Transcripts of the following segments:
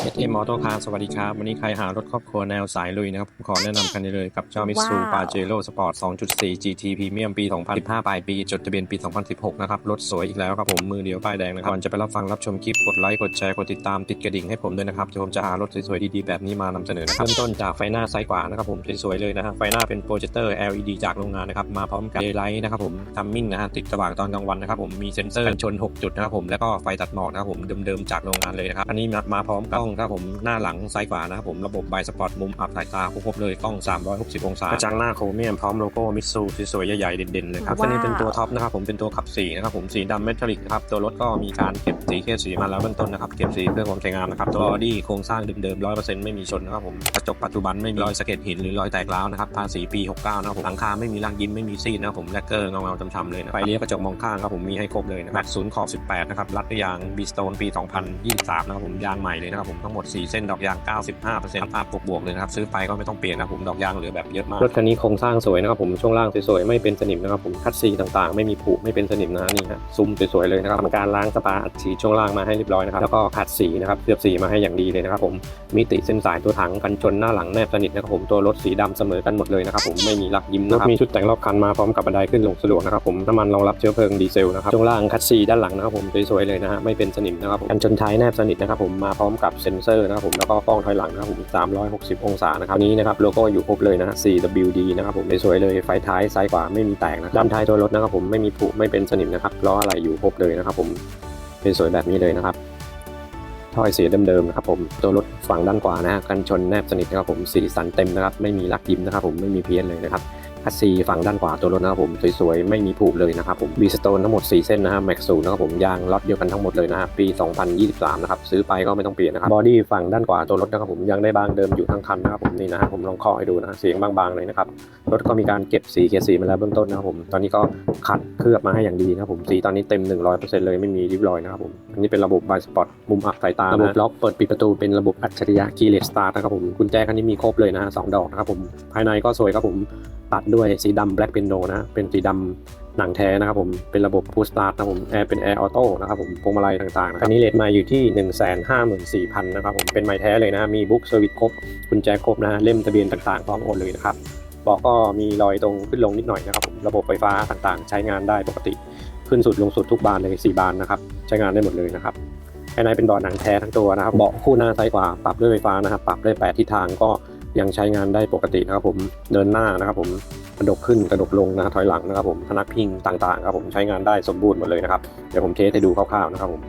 เอสเอ็มออโต้คาร์สวัสดีครับ วันนี้ใครหารถครอบครัวแนวสายลุยนะครับผมขอแนะนำคันนี้เลยกับเจ้ามิสูว้าวปาเจโร่สปอร์ต 2.4 GT Premium ปี 2015 ปลายปี จดทะเบียนปี 2016 นะครับ รถสวยอีกแล้วครับผม มือเดียวป้ายแดงนะครับก่อนจะไปรับฟังรับชมคลิป กดไลค์ กดแชร์ กดติดตาม ติดกระดิ่งให้ผมด้วยนะครับเดี๋ยวผมจะหารถสวยๆ ดีๆ แบบนี้มานำเสนอนะครับ เริ่มต้นจากไฟหน้าซ้ายขวานะครับผม สวยๆ เลยนะฮะไฟหน้าเป็นโปรเจคเตอร์ LED จากโรงงานนะครับ มาพร้อมกับ daylight นะครับผมทัมมิ่งนะฮะ ติดสว่างตอนกลางวันนะครับผม มีเซ็นเซอร์กันชน 6 จุดนะครับผม แล้วก็ไฟตัดหมอกนะครับผมเดิมๆจากโรงงานเลยนะครับอันนี้มาพร้อมกล้องครับผมหน้าหลังซ้ายขวานะครับผมระบบไบสปอร์ตมุมอับสายตาครบๆเลยกล้อง 360 องศากระจังหน้าโครเมียมพร้อมโลโก้มิตซูสวยๆใหญ่ๆเด่นๆเลยครับว้าวอันนี้เป็นตัวท็อปนะครับผมเป็นตัวขับสีนะครับผมสีดำเมทัลลิกนะครับตัวรถก็มีการเก็บสีเคสีมาแล้วเบื้องต้นนะครับเก็บสีเพื่อความสวยงามนะครับตัวบอดี้โครงสร้างเดิมๆร้อยเปอร์เซ็นต์ไม่มีชนนะครับผมกระจกปัจจุบันไม่มีรอยสะเก็ดหินหรือรอยแตกร้าวนะครับภาษีปี 69 นะครับผมหลังคาไม่มีรางยิ้มไม่มีซีดนะครับผมแลกเกอร์เงาๆช้ำๆเลยนะไฟเลี้ยวกระจกมองข้างครับผมมีให้ครบเลยนะแม็กศูนย์ขอบ 18 นะครับรัดด้วยยางบีสโตนปี 2023 นะครับผมยางใหม่เลยนะครับผมทั้งหมด 4 เส้นดอกยาง 95%ภาพบวกๆเลยนะครับ ซื้อไปก็ไม่ต้องเปลี่ยนนะผมดอกยางเหลือแบบเยอะมากรถคันนี้โครงสร้างสวยนะครับผมช่วงล่างสวยๆไม่เป็นสนิมนะครับผมคัดซีต่างๆ ไม่มีผุไม่เป็นสนิมนะนี่ฮะซุ้มสวยๆเลยนะครับทำการล้างสปาอัดสีช่วงล่างมาให้เรียบร้อยนะครับแล้วก็ขัดสีนะครับเคลือบสีมาให้อย่างดีเลยนะครับผมมิติเส้นสายตัวถังกันชนหน้าหลังแนบสนิทนะครับผมตัวรถสีดำเสมอกันหมดเลยนะครับผมไม่มีลักยิ้มนะครับมีชุดแต่งรอบคันมาพร้อมกับบันไดขึ้นลงสะดวกนะครับผมน้ำมันรองรับเชื้อเพลิงดีเซลนะครับช่วงล่างคัดซีด้านหลังนะครับผมสวยๆเลยนะฮะไม่เป็นสนิมนะครับกันชนท้ายแนบสนิทนะครับผมมาพร้อมกับเนเซอร์นะครับผมแล้วก็กล้องถอยหลังนะครับผม360 องศานะครับนี้นะครับโลโก้อยู่ครบเลยนะ 4WD นะครับผมสวยเลยไฟท้ายซ้ายขวาไม่มีแตกนะด้านท้ายตัวรถนะครับผมไม่มีผุไม่เป็นสนิมนะครับล้ออะไรอยู่ครบเลยนะครับผมเป็นสวยแบบนี้เลยนะครับถ้อยเสียเดิมๆนะครับผมตัวรถฝั่งด้านขวานะฮะกันชนแนบสนิทนะครับผมสีสันเต็มนะครับไม่มีลักยิ้มนะครับผมไม่มีเพี้ยนเลยนะครับ คัสซีฝั่งด้านขวาตัวรถนะครับผมสวยๆ ไม่มีผุเลยนะครับผมบีสโตนทั้งหมด 4 เส้นนะฮะแม็กซูนะครับผมยางล็อตเดียวกันทั้งหมดเลยนะฮะปี 2023 นะครับ ซื้อไปก็ไม่ต้องเปลี่ยนนะครับบอดี้ฝั่งด้านขวาตัวรถนะครับผมยังได้บางเดิมอยู่ทั้งคันนะครับผมนี่นะฮะผมลองเคาะให้ดูนะเสียงบางๆเลยนะครับรถก็มีการเก็บสีเกียร์สีมาแล้วเบื้องต้นนะครับผมตอนนี้ก็ขัดเคลือบมาให้อย่างดีนะครับผมสีตอนนี้เต็ม 100%เลยไม่มีริบรอยนะครับผมอันนี้เป็นระบบไบสปอร์ตมุมอับสายตาระบบล็อกเปิดปิดประตูเป็นระบบอัจฉริยะคีย์เลสสตาร์นะครับผมกุญแจคันนี้มีครบเลยนะฮะสองดอกนะครับผมภายในก็สวยครับผมตัดด้วยสีดำแบล็กเป็นโนะ เป็นสีดำหนังแท้นะครับผม เป็นระบบพูสตาร์ทนะครับผมแอร์เป็นแอร์ออโต้นะครับผมพวงมาลัยต่างๆนะอันนี้เลทมาอยู่ที่ 1 5 4 0 0 0นะครับผม เป็นไม้แท้เลยนะ มีบุ๊กเซอร์วิสครบกุญแจครบนะฮะเล่มทะเบียนต่างๆพร้อมโอนเลยนะครับเบอกก็มีรอยตรงขึ้นลงนิดหน่อยนะครับผมระบบไฟฟ้าต่างๆ ใช้งานได้ปกติ ขึ้นสุดลงสุดทุกบานเลย 4 บานนะครับ ใช้งานได้หมดเลยนะครับภายในเป็นเบาะหนังแท้ทั้งตัวนะครับ เบาะคู่หน้าซ้ายขวาปรับด้วยไฟฟ้านะครับ ปรับได้แปดทิศทางก็ยังใช้งานได้ปกตินะครับผม เดินหน้านะครับผม กระดกขึ้นกระดกลงนะถอยหลังนะครับผมพนักพิงต่างๆครับผมใช้งานได้สมบูรณ์หมดเลยนะครับเดี๋ยวผมเทสให้ดูคร่าวๆนะครับผม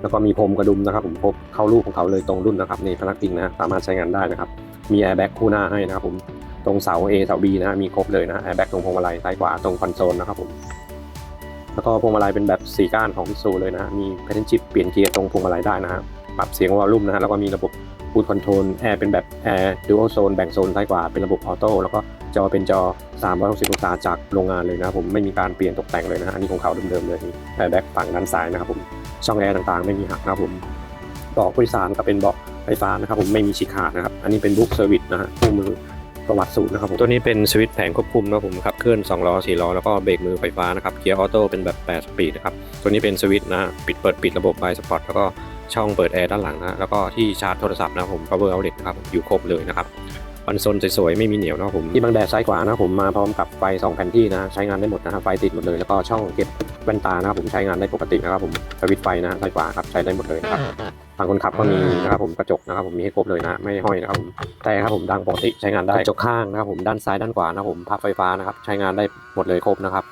แล้วก็มีพรมกระดุมนะครับ ผมพบเข้ารูปของเขาเลยตรงรุ่นนะครับนี่พนักพิงนะสามารถใช้งานได้นะครับ มีแอร์แบ็กคู่หน้าให้นะครับผมตรงเสา A เสา B นะฮะมีครบเลยนะแอร์แบ็กตรงพวงมาลัยซ้ายขวาตรงคอนโซลนะครับผมแล้วก็พวงมาลัยเป็นแบบสีก้านของมิซูเลยนะฮะมีแพทเทิร์นชิปเปลี่ยนเกียร์ตรงพวงมาลัยได้นะฮะปรับเสียงวอลลุ่มนะฮะแล้วก็มีระบบพูดคอนโทรลแอร์เป็นแบบแอร์ดูอัลโซนแบ่งโซนซ้ายขวาเป็นระบบออโต้แล้วก็ จอเป็นจอ 360 องศาจากโรงงานเลยนะครับผมไม่มีการเปลี่ยนตกแต่งเลยนะฮะอันนี้ของเขาเดิมๆเลยแอร์แบ็กฝั่งด้านซ้ายนะครับผมช่องแอร์ต่างๆ ไม่มีหักนะครับผมเบาะผู้โดยสารก็เป็นเบาะไฟฟ้านะครับผมไม่มีฉีกขาดนะครับอันนี้เป็นบุ๊กเซอร์วิสนะฮะคู่มือประวัติสูตรนะครับผมตัวนี้เป็นสวิตช์แผงควบคุมนะครับผมขับเคลื่อน2ล้อ4ล้อแล้วก็เบรกมือไฟฟ้านะครับเกียร์ออโต้เป็นแบบ8สปีดนะครับตัวนี้เป็นสวิตช์นะปิดเปิดปิดระบบไบสปอร์ตแล้วก็ช่องเปิดแอร์ด้านหลังนะแล้วก็ที่ชาร์จโทรศัพท์นะผม power outlet นะครับอยู่ครบเลยนะครับ คอนโซลสวยๆไม่มีเหนียวนะผมที่บังแดดซ้ายขวานะผมมาพร้อมกับไฟ2แผ่นที่นะใช้งานได้หมดนะครับไฟติดหมดเลยแล้วก็ช่องเก็บแว่นตานะครับผมใช้งานได้ปกตินะครับผมสวิตไฟนะซ้ายขวาครับใช้ได้หมดเลยนะครับฝั่งคนขับก็มีนะครับผมกระจกนะครับผมมีให้ครบเลยนะไม่ห้อยนะครับผมแต่ครับผมดังปกติใช้งานได้กระจกข้างนะครับผมด้านซ้ายด้านขวานะผมพับไฟฟ้านะครับใช้งานได้หมดเลยครบนะครับ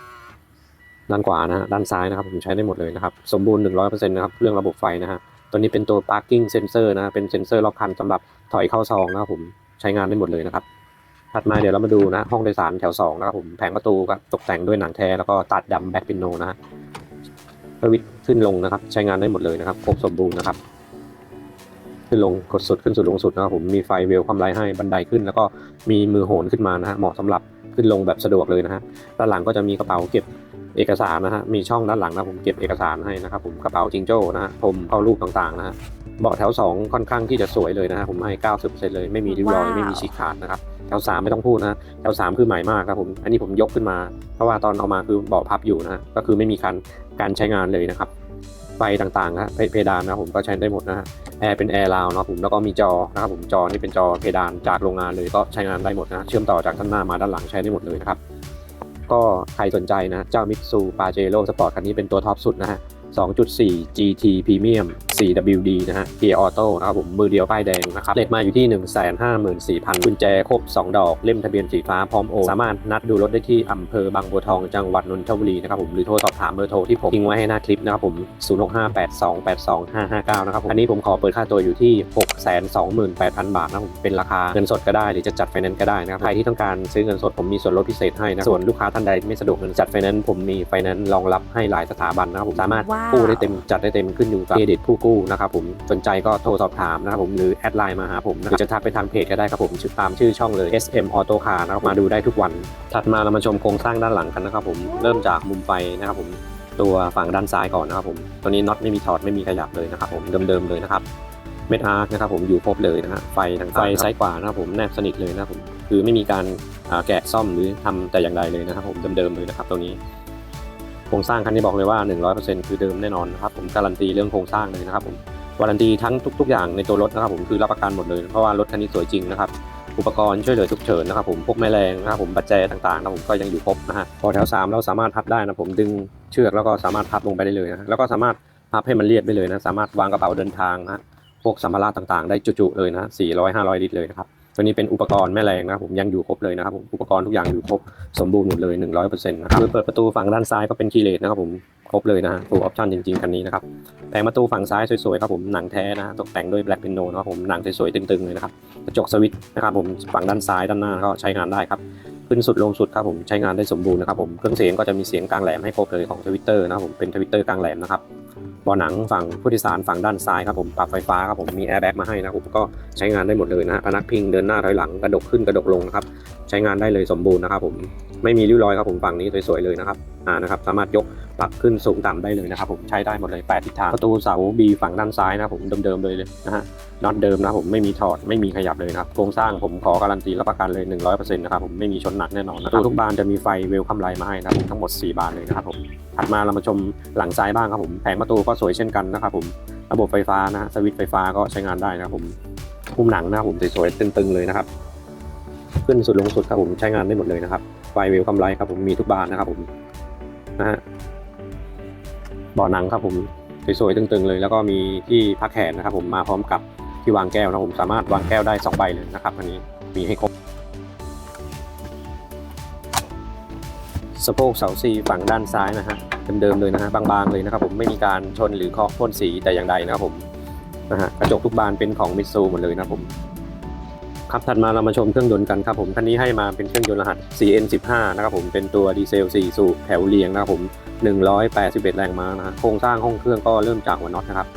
ด้านขวานะฮะด้านซ้ายนะครับผมใช้ได้หมดเลยนะครับสมบูรณ์100%นะครับเรื่องระบบไฟนะฮะตัวนี้เป็นตัว parking sensor นะฮะเป็นเซ็นเซอร์รอบคันสำหรับถอยเข้าซองนะครับผม ช้งานได้หมดเลยนะครับ ถัดมาเดี๋ยวเรามาดูนะห้องโดยสารแถว2นะครับผมแผงประตูก็ตกแต่งด้วยหนังแท้แล้วก็ตัดดำแบ็คปิโนนะฮะสวิตขึ้นลงนะครับ ใช้งานได้หมดเลยนะครับครบสมบูรณ์นะครับ ขึ้นลงกดสุดขึ้นสุดลงสุดนะครับผมมีไฟเวลความไลท์ให้บันไดขึ้น แล้วก็มีมือโหนขึ้นมานะฮะเหมาะสำหรับขึ้นลงแบบสะดวกเลยนะฮะด้านหลังก็จะมีกระเป๋าเก็บเอกสารนะฮะมีช่องด้านหลังนะผมเก็บเอกสารให้นะครับผมกระเป๋าจิงโจ้นะฮะผมเข้ารูปต่างๆนะฮะ เบาะแถว 2 ค่อนข้างที่จะสวยเลยนะฮะผมให้ 90%เลยไม่มีริ้วรอยว้าวไม่มีฉีกขาดนะครับแถว 3 ไม่ต้องพูดนะฮะแถว 3 คือใหม่มากครับผมอันนี้ผมยกขึ้นมาเพราะว่าตอนเอามาคือเบาะพับอยู่นะฮะก็คือไม่มีการการใช้งานเลยนะครับไฟต่างๆนะเพเพดานนะครับผมก็ใช้ได้หมดนะฮะแอร์เป็นแอร์ราวนะครับผมแล้วก็มีจอนะครับผมจอนี่เป็นจอเพดานจากโรงงานเลยก็ใช้งานได้หมดนะเชื่อมต่อจากด้านหน้ามาด้านหลังใช้ได้หมดเลยนะครับก็ใครสนใจนะเจ้ามิตซูปาเจโร่สปอร์ตคันนี้เป็นตัวท็อปสุดนะฮะ 2.4 GT Premium 4WD นะฮะ Gear Auto นะครับผมมือเดียวป้ายแดงนะครับเลทมาอยู่ที่ 154,000กุญแจครบ 2 ดอก เล่มทะเบียนสีฟ้าพร้อมโอนสามารถนัดดูรถได้ที่อำเภอบางบัวทองจังหวัดนนทบุรีนะครับผมหรือโทรสอบถามเบอร์โทรที่ผมทิ้งไว้ให้หน้าคลิปนะครับผม 0658282559 นะครับผมอันนี้ผมขอเปิดค่าตัวอยู่ที่ 628,000 บาทนะครับผมเป็นราคาเงินสดก็ได้หรือจะจัดไฟแนนซ์ก็ได้นะครับใครที่ต้องการซื้อเงินสดผมมีส่วนลดพิเศษให้นะส่วนลูกค้าท่านใดไม่สะดวกเงินจัดไฟแนนซ์ผมมีไฟแนนซ์รองรับให้หลายสถาบันนะครับผมสามารถกู้ได้เต็มจัดได้เต็มขึ้นอยู่กับเครดิตผู้กู้นะครับผมสนใจก็โทรสอบถามนะครับผมหรือแอดไลน์มาหาผมนะหรือจะทักไปทางเพจก็ได้ครับผมชื่อตามชื่อช่องเลย SM Auto Car นะครับมาดูได้ทุกวัน ถัดมาเรามาชมโครงสร้างด้านหลังกันนะครับผมเริ่มจากมุมไฟนะครับผมตัวฝั่งด้านซ้ายก่อนนะครับผมตัวนี้น็อตไม่มีถอดไม่มีขยับเลยนะครับผมเดิมๆเลยนะครับเม็ดอาร์คนะครับผมอยู่ครบเลยนะฮะไฟทางไฟซ้ายขวานะครับผมแนบสนิทเลยนะครับผมคือไม่มีการอ่าแกะซ่อมหรือทำแต่อย่างใดเลยนะครับผมเดิมๆเลยนะครับตัวนี้โค รงสร้างคันนี้บอกเลยว่า 100%คือเดิมแน่นอนนะครับผมการันตีเรื่องโครงสร้างเลยนะครับผมวารันตีทั้งทุก ๆ อย่างในตัวรถนะครับผมคือรับประกันหมดเลยเพราะว่ารถคันนี้สวยจริงนะครับอุปกรณ์ช่วยเหลือฉุกเฉินนะครับผมพวกแม่แรงนะครับผมปัจแจต่างๆนะครับผมก็ยังอยู่ครบนะฮะพอแถว3เราสามารถพับได้นะผมดึงเชือกแล้วก็สามารถพับลงไปได้เลยนะแล้วก็สามารถพับให้มันเรียบได้เลยนะสามารถวางกระเป๋าเดินทางนะพวกสัมภาระต่างๆ ได้จุๆเลยนะ400 500 ลิตรเลยนะครับ ตัวนี้เป็นอุปกรณ์แม่แรงนะครับผมยังอยู่ครบเลยนะครับผมอุปกรณ์ทุกอย่างอยู่ครบสมบูรณ์หมดเลย 100%นะครับคือเปิดประตูฝั่งด้านซ้ายก็เป็นคีเลสนะครับผมครบเลยนะฮะ full option จริงๆคันนี้นะครับแผงประตูฝั่งซ้ายสวยๆครับผมหนังแท้นะตกแต่งด้วย black piano นะครับผมหนังสวยๆตึงๆเลยนะครับกระจกสวิตช์นะครับผมฝั่งด้านซ้ายด้านหน้าก็ใช้งานได้ครับขึ้นสุดลงสุดครับผมใช้งานได้สมบูรณ์นะครับผมเครื่องเสียงก็จะมีเสียงกลางแหลมให้ครบเลยของทวิตเตอร์นะครับผมเป็นทวิตเตอร์กลางแหลมนะครับ บาะหนังฝั่งผู้โดยสารฝั่งด้านซ้ายครับผมปรับไฟฟ้าครับผมมีแอร์แบ็กมาให้นะครับผมก็ใช้งานได้หมดเลยนะฮะพนักพิงเดินหน้าถอยหลังกระดกขึ้นกระดกลงนะครับใช้งานได้เลยสมบูรณ์นะครับผมไม่มีริ้วรอยครับผมฝั่งนี้สวยๆเลยนะครับอ่านะครับสามารถยกปรับขึ้นสูงต่ำได้เลยนะครับผมใช้ได้หมดเลยแปดทิศทางประตูเสา B ฝั่งด้านซ้ายนะผมเดิมๆเลยนะฮะน็อตเดิมนะผมไม่มีถอดไม่มีขยับเลยนะครับโครงสร้างผมขอการันตีรับประกันเลย 100%นะครับผมไม่มีชนหนักแน่นอนนะครับทุกบานจะมีไฟเวลคัมไลน์มาให้นะครับทั้งหมด 4 บานเลยนะครับผมถัดมาเรามาชมหลังซ้ายบ้างครับผมแผงประตูก็สวยเช่นกันนะครับผมระบบไฟฟ้านะฮะสวิตไฟฟ้าก็ใช้งานได้นะครับผมหุ้มหนังนะผมสวยๆตึงๆเลยนะครับ ขึ้นสุดลงสุดครับผมใช้งานได้หมดเลยนะครับไฟเวลคัมไลท์ครับผมมีทุกบานนะครับผมนะฮะเบาะหนังครับผมสวยๆตึงๆเลย แล้วก็มีที่พักแขนนะครับผมมาพร้อมกับที่วางแก้วนะครับผมสามารถวางแก้วได้สองใบเลยนะครับอันนี้มีให้ครบสะโพกเสาซีฝั่งด้านซ้ายนะฮะ เดิมๆเลยนะฮะบางๆเลยนะครับผมไม่มีการชนหรือเคาะพ่นสีแต่อย่างใดนะครับผมนะฮะกระจกทุกบานเป็นของมิตซูหมดเลยนะครับผมครับถัดมาเรามาชมเครื่องยนต์กันครับผมคันนี้ให้มาเป็นเครื่องยนต์รหัส CN15 นะครับผมเป็นตัวดีเซล 4 สูบแถวเรียงนะครับผม 181 แรงม้านะฮะโครงสร้างห้องเครื่องก็เริ่มจากหัวน็อตนะครับ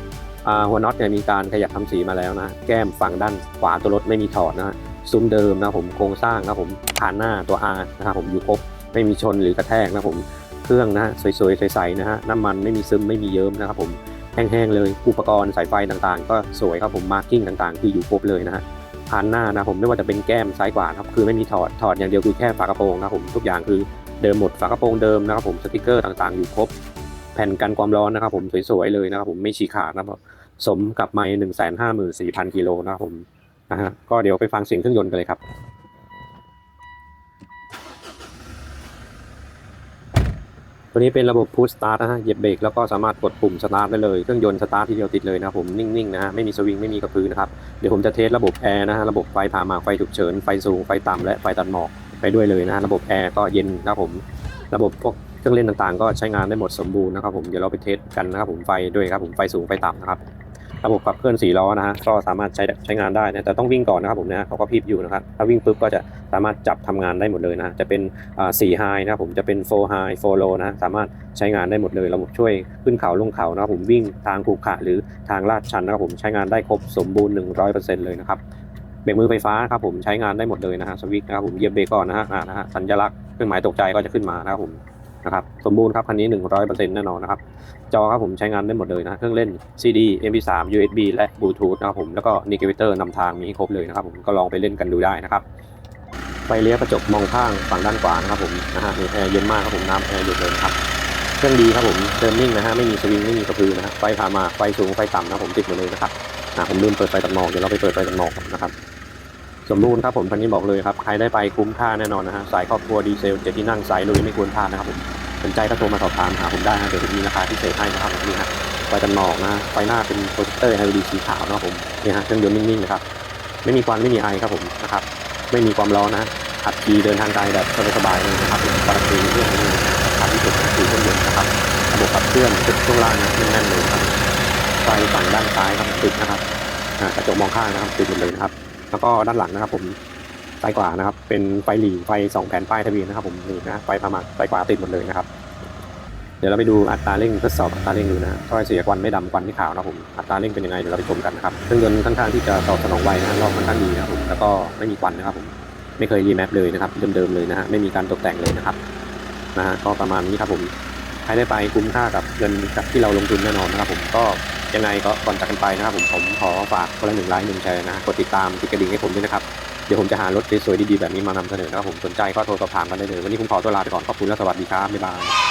หัวน็อตเนี่ยมีการขยับทำสีมาแล้วนะแก้มฝั่งด้านขวาตัวรถไม่มีถอดนะฮะซุ้มเดิมนะผมโครงสร้างนะผมผ่านหน้าตัว R นะครับผมอยู่ครบไม่มีชนหรือกระแทกนะผม เครื่องนะฮะสวยๆใสๆนะฮะน้ำมันไม่มีซึมไม่มีเยิ้มนะครับผมแห้งๆเลยอุปกรณ์สายไฟต่างๆ ก็สวยครับผมมาร์กิ้งต่างๆ คืออยู่ครบเลยนะฮะผ่านหน้านะผมไม่ว่าจะเป็นแก้มซ้ายขวานครับคือไม่มีถอดถอดอย่างเดียวคือแค่ฝากระโปรงนะครับผมทุกอย่างคือเดิมหมดฝากระโปรงเดิมนะครับผมสติกเกอร์ต่างๆ อยู่ครบ แผ่นกันความร้อนนะครับผมสวยๆเลยนะครับผมไม่ฉีกขาดนะครับสมกับไม้หนึ่งแสนห้าหมื่นสี่พันกิโลนะครับผมนะฮะก็เดี๋ยวไปฟังเสียงเครื่องยนต์กันเลยครับ ตัวนี้เป็นระบบ push start นะฮะ เหยียบเบรกแล้วก็สามารถกดปุ่ม start ได้เลย เครื่องยนต์สตาร์ททีเดียวติดเลยนะผม นิ่งๆนะฮะ ไม่มีสวิง ไม่มีกระพือนะครับ เดี๋ยวผมจะเทสระบบแอร์นะฮะ ระบบไฟผ่ามาไฟฉุกเฉิน ไฟสูง ไฟต่ำ และไฟตัดหมอกไปด้วยเลยนะฮะ ระบบแอร์ก็เย็นนะผม ระบบพวกเครื่องเล่นต่างๆ ก็ใช้งานได้หมดสมบูรณ์นะครับผม เดี๋ยวเราไปเทสกันนะครับผม ไฟด้วยครับผม ไฟสูง ไฟต่ำนะครับ ระบบขับเคลื่อนสี่ล้อนะฮะก็สามารถใช้ใช้งานได้นะแต่ต้องวิ่งก่อนนะครับผมนะเขาก็พริบอยู่นะครับถ้าวิ่งปุ๊บก็จะสามารถจับทำงานได้หมดเลยนะจะเป็นอ่าสี่ไฮนะครับผมจะเป็นโฟไฮโฟโลนะสามารถใช้งานได้หมดเลย ระบบช่วยขึ้นเขาลงเขานะครับผมวิ่งทางขรุขระหรือทางลาดชันนะครับผมใช้งานได้ครบสมบูรณ์ 100%เลยนะครับเบรกมือไฟฟ้าครับผมใช้งานได้หมดเลยนะฮะสวิตช์นะครับผมเหยียบเบรกก่อนนะฮะนะฮะสัญลักษณ์เครื่องหมายตกใจก็จะขึ้นมานะครับผม นะครับ สมบูรณ์ครับคันนี้ 100%แน่นอนนะครับ จอครับผมใช้งานได้หมดเลยนะเครื่องเล่น CD MP3 USB และ Bluetooth นะครับผมแล้วก็ Navigator นำทางมีให้ครบเลยนะครับผมก็ลองไปเล่นกันดูได้นะครับไฟเลี้ยวกระจกมองข้างฝั่งด้านขวานะครับผมนะฮะมีแอร์เย็นมากครับผมน้ำแอร์เย็นเลยครับเครื่องดีครับผมเดินนิ่งนะฮะไม่มีสวิงไม่มีกระพือนะฮะไฟพามาไฟสูงไฟต่ำนะผมติดหมดเลยนะครับอ่าผมลืมเปิดไฟตัดหมอกเดี๋ยวเราไปเปิดไฟตัดหมอกนะครับสมบูรณ์ครับผมคันนี้บอกเลยครับใครได้ไปคุ้มค่าแน่นอนนะฮะสายครอบครัวดีเซลเจ็ดที่นั่งสายลุยไม่ควรพลาดนะครับผม สนใจก็โทรมาสอบถามหาผมได้นะเดี๋ยวผมมีราคาพิเศษให้นะครับผมนี่ฮะไฟตัดหมอกนะไฟหน้าเป็นโปรเจคเตอร์ LED สีขาวนะครับผมนี่ฮะเครื่องยนต์นิ่งๆนะครับไม่มีควันไม่มีไอครับผมนะครับไม่มีความร้อนนะขับขี่เดินทางไกลแบบสบายๆเลยนะครับผมการันตีเรื่องนี้นะครับที่สุดก็คือเครื่องยนต์นะครับระบบขับเคลื่อนติดช่วงล่างนะแน่นๆเลยนะครับไฟฝั่งด้านซ้ายครับติดนะครับกระจกมองข้างนะครับติดหมดเลยนะครับ แล้วก็ด้านหลังนะครับผม ซ้ายขวานะครับ เป็นไฟหลีไฟสองแผ่นป้ายทะเบียนนะครับผมนี่นะไฟพามาไฟขวาติดหมดเลยนะครับ เดี๋ยวเราไปดูอัตราเร่งทดสอบอัตราเร่งดูนะถ้อยเสียควันไม่ดำควันไม่ขาวนะครับผมอัตราเร่งเป็นยังไงเดี๋ยวเราไปชมกันนะครับเครื่องยนต์ค่อนข้างที่จะตอบสนองไวนะรอบค่อนข้างดีนะครับผมแล้วก็ไม่มีควันนะครับผมไม่เคยรีแมปเลยนะครับเดิมๆเลยนะฮะไม่มีการตกแต่งเลยนะครับนะฮะก็ประมาณนี้ครับผมใครได้ไปคุ้มค่ากับเงินกับที่เราลงทุนแน่นอนนะครับผมก็ยังไงก็ก่อนจากกันไปนะครับผมผมขอฝากคนละหนึ่งไลค์หนึ่งแชร์นะกดติดตามติดกระดิ่งให้ผมด้วยนะครับ เดี๋ยวผมจะหารถสวยๆดีๆแบบนี้มานำเสนอนะครับผมสนใจก็โทรสอบถามกันได้เลย วันนี้ผมขอตัวลาไปก่อนขอบคุณและสวัสดีครับบ๊ายบาย